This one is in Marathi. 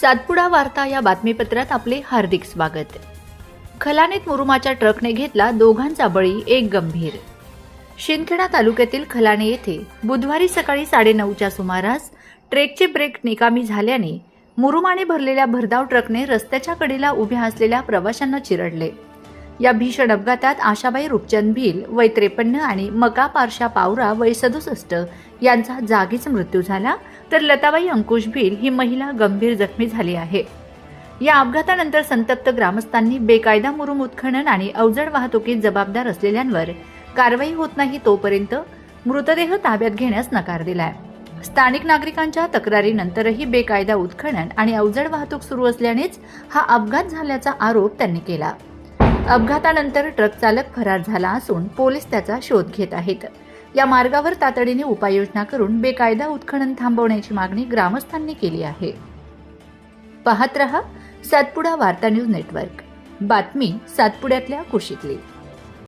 सातपुडा वार्ता या बातमीपत्रात आपले हार्दिक स्वागत. खलानेत मुरुमाच्या ट्रकने घेतला दोघांचा बळी एक गंभीर. शिंदखेडा तालुक्यातील खलाणे येथे बुधवारी सकाळी साडेनऊच्या सुमारास ट्रेकचे ब्रेक निकामी झाल्याने मुरुमाने भरलेल्या भरधाव ट्रकने रस्त्याच्या कडेला उभ्या असलेल्या प्रवाशांना चिरडले. या भीषण अपघातात आशाबाई रूपचंद भील वय त्रेपन्न आणि मका पारशा पावरा वय सदुसष्ट यांचा जागीच मृत्यू झाला. तर लताबाई अंकुश भील ही महिला गंभीर जखमी झाली आहे. या अपघातानंतर संतप्त ग्रामस्थांनी बेकायदा मुरुम उत्खनन आणि अवजड वाहतुकीत जबाबदार असलेल्यांवर कारवाई होत नाही तोपर्यंत मृतदेह ताब्यात घेण्यास नकार दिलाय. स्थानिक नागरिकांच्या तक्रारीनंतरही बेकायदा उत्खनन आणि अवजड वाहतूक सुरू असल्यानेच हा अपघात झाल्याचा आरोप त्यांनी केला. अपघातानंतर ट्रक चालक फरार झाला असून पोलीस त्याचा शोध घेत आहेत. या मार्गावर तातडीने उपाययोजना करून बेकायदा उत्खनन थांबवण्याची मागणी ग्रामस्थांनी केली आहे. पाहत रहा सातपुडा वार्ता न्यूज नेटवर्क. बातमी सातपुड्यातल्या कुशीतली.